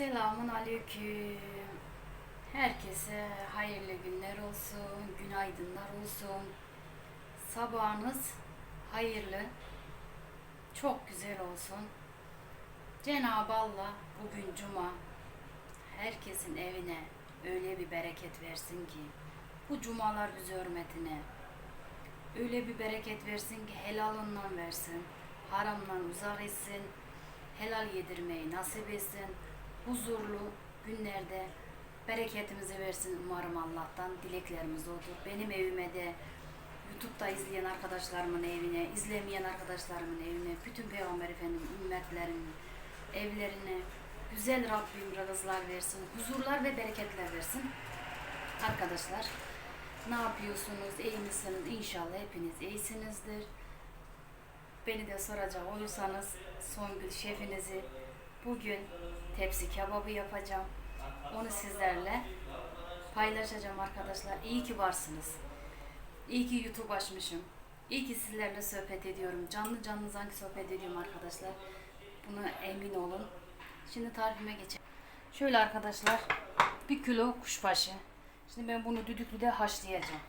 Selamun aleyküm. Herkese hayırlı günler olsun, günaydınlar olsun. Sabahınız hayırlı, çok güzel olsun. Cenab-ı Allah bugün cuma herkesin evine öyle bir bereket versin ki bu cumalar bize hürmetine öyle bir bereket versin ki helalından versin, haramdan uzak etsin, helal yedirmeyi nasip etsin, huzurlu günlerde bereketimizi versin umarım Allah'tan. Dileklerimiz odur. Benim evime de YouTube'da izleyen arkadaşlarımın evine, izlemeyen arkadaşlarımın evine, bütün Peygamber Efendimiz ümmetlerinin evlerine güzel Rabbim rızıklar versin, huzurlar ve bereketler versin. Arkadaşlar ne yapıyorsunuz? İyi misiniz? İnşallah hepiniz iyisinizdir. Beni de soracak olursanız Songül şefinizi bugün tepsi kebabı yapacağım. Onu sizlerle paylaşacağım arkadaşlar. İyi ki varsınız. İyi ki YouTube açmışım. İyi ki sizlerle sohbet ediyorum. Canlı canlı sanki sohbet ediyorum arkadaşlar. Buna emin olun. Şimdi tarifime geçelim. Şöyle arkadaşlar bir kilo kuşbaşı. Şimdi ben bunu düdüklüde haşlayacağım.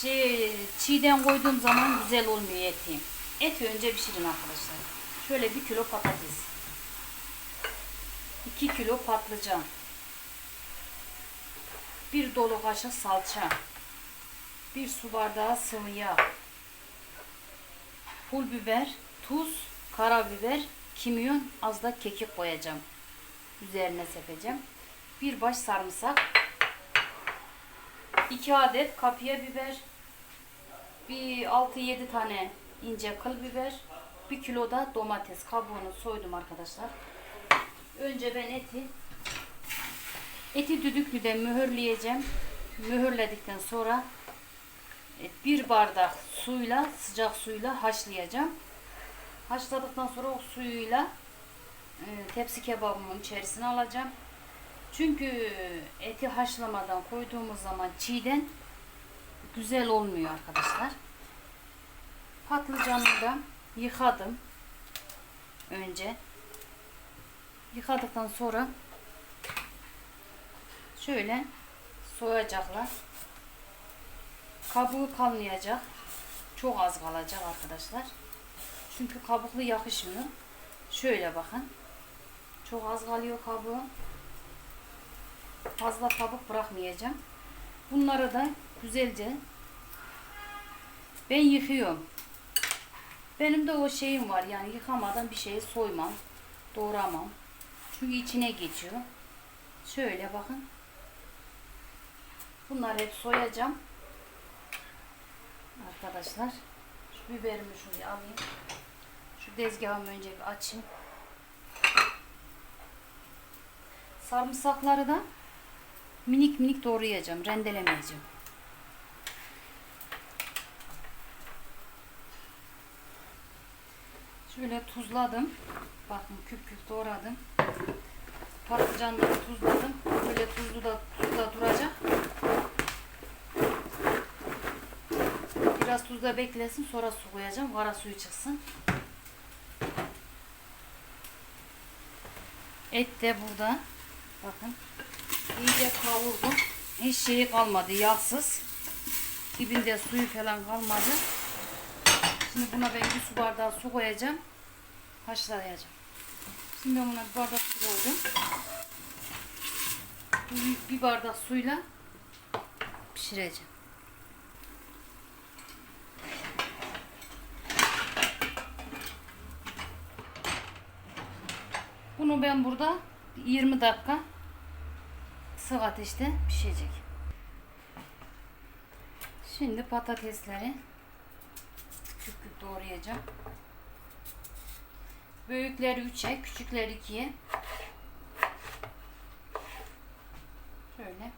Şey, çiğden koyduğum zaman güzel olmuyor eti. Eti önce pişirin arkadaşlar. Şöyle bir kilo patates. 2 kilo patlıcan. Bir dolu kaşık salça. Bir su bardağı sıvı yağ. Pul biber, tuz, karabiber, kimyon, az da kekik koyacağım. Üzerine sepeceğim. Bir baş sarımsak. 2 adet kapya biber. Bir 6-7 tane ince kıl biber. 1 kilo da domates kabuğunu soydum arkadaşlar. Önce ben eti eti düdüklüde mühürleyeceğim. Mühürledikten sonra e, bir bardak suyla sıcak suyla haşlayacağım. Haşladıktan sonra o suyuyla e, tepsi kebabımın içerisine alacağım. Çünkü eti haşlamadan koyduğumuz zaman çiğden güzel olmuyor arkadaşlar. Patlıcanı da yıkadım önce. Yıkadıktan sonra şöyle soyacaklar. Kabuğu kalmayacak. Çok az kalacak arkadaşlar. Çünkü kabuklu yakışmıyor. Şöyle bakın. Çok az kalıyor kabuğu. Fazla kabuk bırakmayacağım. Bunları da güzelce ben yıkıyorum. Benim de o şeyim var yani yıkamadan bir şeyi soymam, doğramam. Çünkü içine geçiyor. Şöyle bakın. Bunları hep soyacağım. Arkadaşlar. Şu biberimi şuraya alayım. Şu tezgahımı önce bir açayım. Sarımsakları da minik minik doğrayacağım. Rendelemeyeceğim. Şöyle tuzladım. Bakın küp küp doğradım. Patlıcanları tuzladım. Böyle tuzlu da tuzda duracak. Biraz tuzda beklesin. Sonra su koyacağım. Kara suyu çıksın. Et de burada. Bakın. İyice kavurdum. Hiç şeyi kalmadı. Yağsız. Dibinde suyu falan kalmadı. Şimdi buna ben bir su bardağı su koyacağım. Haşlayacağım. Şimdi ben buna bir bardak su koydum. Bir- Bir bardak suyla pişireceğim. Bunu ben burada 20 dakika kısık ateşte pişecek. Şimdi patatesleri küp küp doğrayacağım. Büyükleri 3'e, küçükleri 2'ye. Şöyle.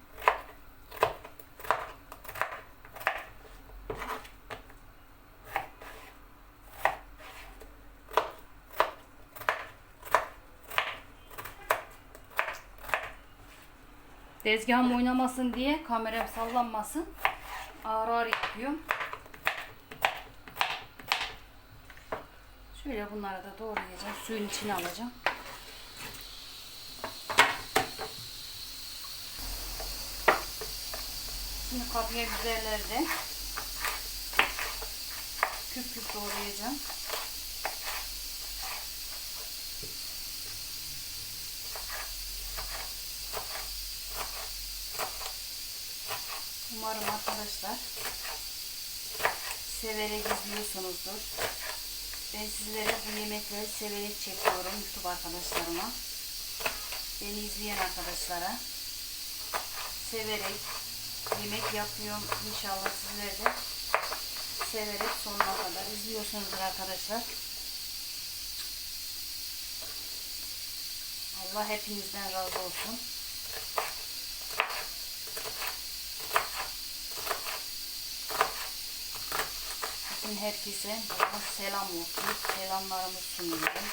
Tezgahım oynamasın diye kameram sallanmasın. Ağır ağır yapıyorum. Şöyle bunları da doğrayacağım. Suyun içine alacağım. Şimdi kapya biberleri de küp küp doğrayacağım. Umarım arkadaşlar severek izliyorsunuzdur. Ben sizlere bu yemekleri severek çekiyorum YouTube arkadaşlarıma. Beni izleyen arkadaşlara severek yemek yapıyorum. İnşallah sizler de severek sonuna kadar izliyorsunuzdur arkadaşlar. Allah hepinizden razı olsun. Bütün herkese selam olsun. Selamlarımı sunuyorum.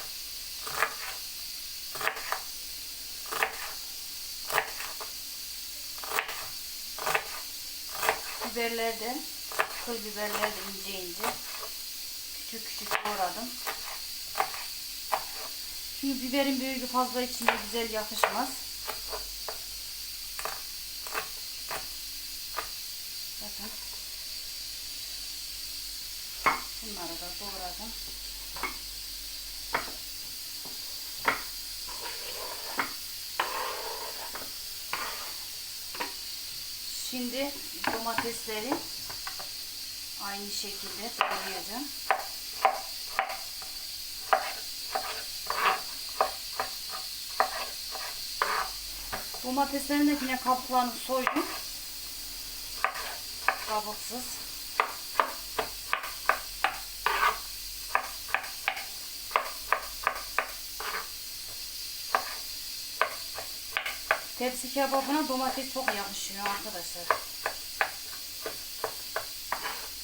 Biberler de, kıl biberler de ince ince küçük küçük doğradım. Çünkü biberin büyüğü fazla içinde güzel yakışmaz. Bakın. Bunları da doğradım. Şimdi domatesleri aynı şekilde doğrayacağım. Domateslerin de yine kabuklarını soydum. Kabuksuz. Tepsi kebabına domates çok yakışıyor arkadaşlar.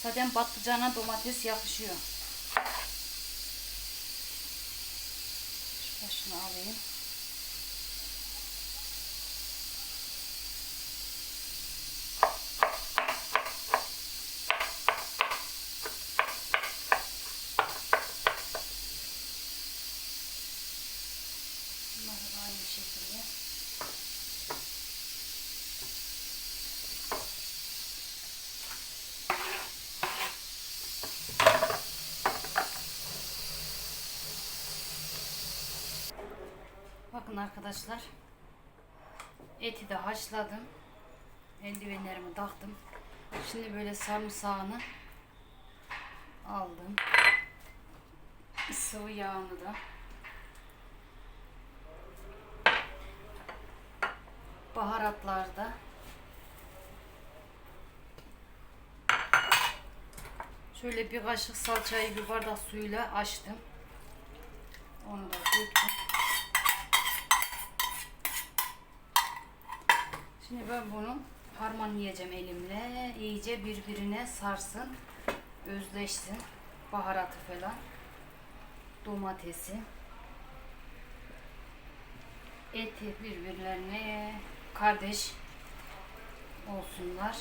Zaten patlıcana domates yakışıyor. Şöyle şunu alayım. Bunları da aynı şekilde. Bakın arkadaşlar. Eti de haşladım. Eldivenlerimi taktım. Şimdi böyle sarımsağını aldım. Sıvı yağını da baharatlarda şöyle bir kaşık salçayı bir bardak suyla açtım. Onu da döktüm. Şimdi ben bunu harmanlayacağım elimle. İyice birbirine sarsın. Özleşsin. Baharatı falan. Domatesi. Eti birbirlerine kardeş olsunlar.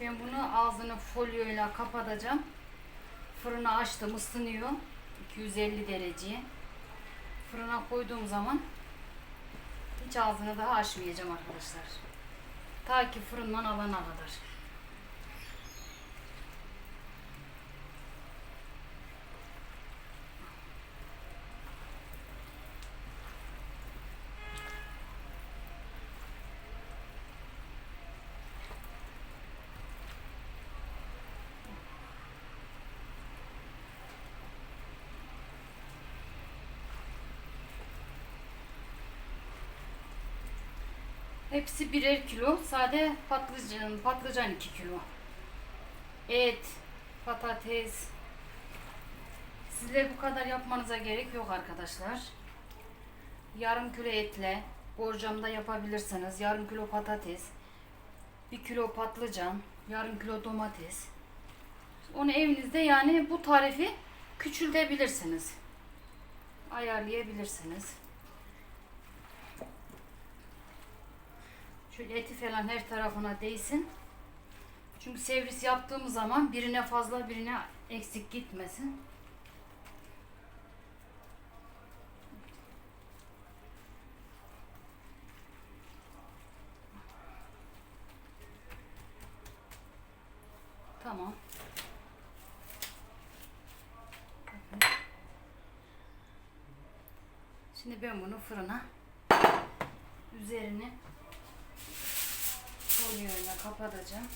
Ben bunu ağzını folyoyla kapatacağım. Fırına açtım ısınıyor. 250 dereceye. Fırına koyduğum zaman hiç ağzını daha açmayacağım arkadaşlar. Ta ki fırından alana kadar. Hepsi birer kilo. Sade patlıcan, patlıcan 2 kilo. Et, patates. Sizler bu kadar yapmanıza gerek yok arkadaşlar. Yarım kilo etle borcamda yapabilirsiniz. Yarım kilo patates, bir kilo patlıcan, yarım kilo domates. Onu evinizde yani bu tarifi küçültebilirsiniz. Ayarlayabilirsiniz. Şöyle eti falan her tarafına değsin. Çünkü servis yaptığımız zaman birine fazla birine eksik gitmesin. Tamam. Şimdi ben bunu fırına folyoyla kapatacağım.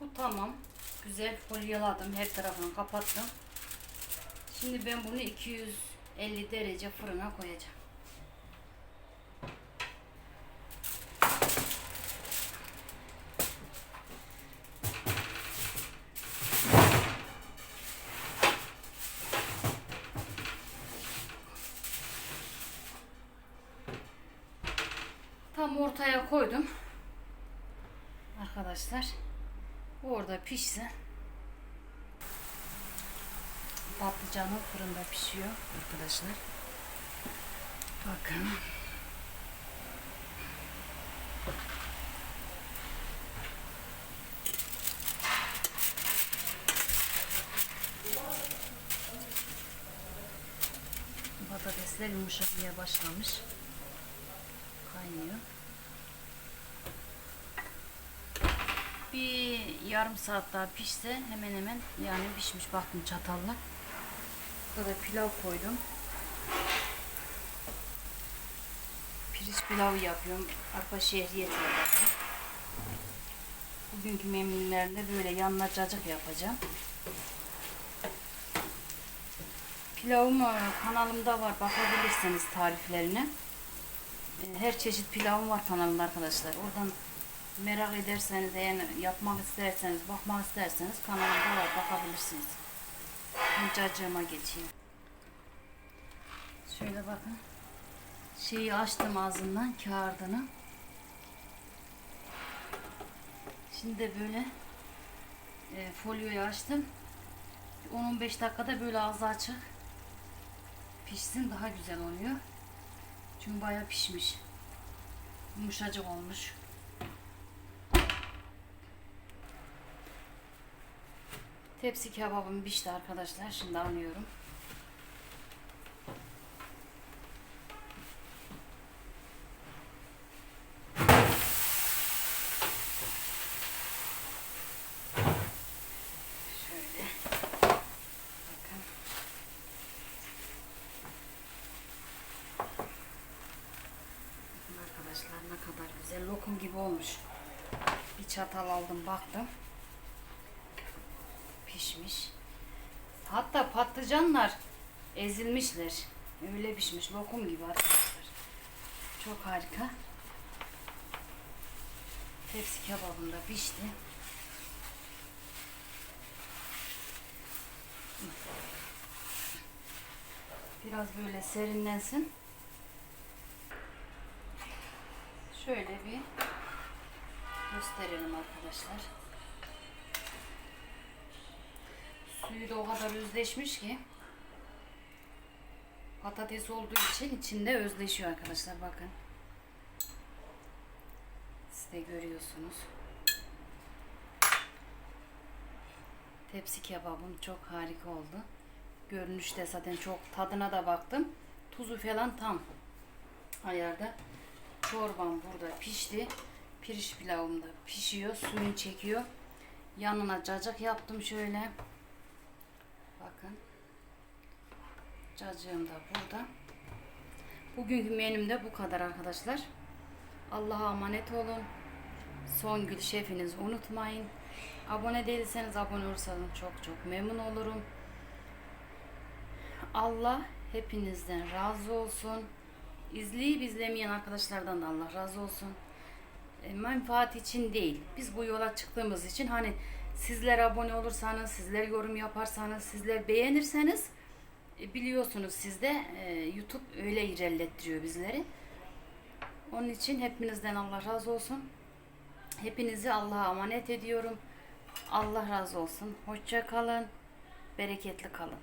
Bu tamam. Güzel folyaladım. Her tarafını kapattım. Şimdi ben bunu 250 derece fırına koyacağım. Tam ortaya koydum. Arkadaşlar orada pişsin. Patlıcanım fırında pişiyor arkadaşlar. Bakın. Patatesler yumuşamaya başlamış. Kaynıyor. Bir yarım saat daha pişse hemen hemen yani pişmiş baktım çatalla. Burada pilav koydum. Pirinç pilavı yapıyorum. Arpa şehriyet yapacağım. Bugünkü memnunlarında böyle yanına cacık yapacağım. Pilavım e, kanalımda var. Bakabilirsiniz tariflerine. E, Her çeşit pilavım var kanalımda arkadaşlar. Oradan merak ederseniz yani yapmak isterseniz, bakmak isterseniz kanalımda var. Bakabilirsiniz. Cacığıma geçeyim. Şöyle bakın. Şeyi açtım ağzından kağıdını. Şimdi de böyle e, folyoyu açtım. 10-15 dakikada böyle ağzı açık pişsin daha güzel oluyor. Çünkü bayağı pişmiş. Yumuşacık olmuş. Tepsi kebabım pişti arkadaşlar. Şimdi alıyorum. Arkadaşlar ne kadar güzel lokum gibi olmuş. Bir çatal aldım baktım. Pişmiş. Hatta patlıcanlar ezilmişler. Öyle pişmiş lokum gibi arkadaşlar. Çok harika. Tepsi kebabım da pişti. Biraz böyle serinlensin. Şöyle bir gösterelim arkadaşlar. Suyu da o kadar özleşmiş ki patates olduğu için içinde özleşiyor arkadaşlar bakın. Siz de görüyorsunuz. Tepsi kebabım çok harika oldu. Görünüşte zaten çok tadına da baktım. Tuzu falan tam ayarda. Çorbam burada pişti. Pirinç pilavım da pişiyor. Suyunu çekiyor. Yanına cacık yaptım şöyle. Bakın. Cacığım da burada. Bugünkü menüm de bu kadar arkadaşlar. Allah'a emanet olun. Songül şefinizi unutmayın. Abone değilseniz abone olursanız çok çok memnun olurum. Allah hepinizden razı olsun. İzleyip izlemeyen arkadaşlardan da Allah razı olsun. E, menfaat için değil. Biz bu yola çıktığımız için hani sizler abone olursanız, sizler yorum yaparsanız, sizler beğenirseniz biliyorsunuz sizde e, YouTube öyle ilerlettiriyor bizleri. Onun için hepinizden Allah razı olsun. Hepinizi Allah'a emanet ediyorum. Allah razı olsun. Hoşça kalın. Bereketli kalın.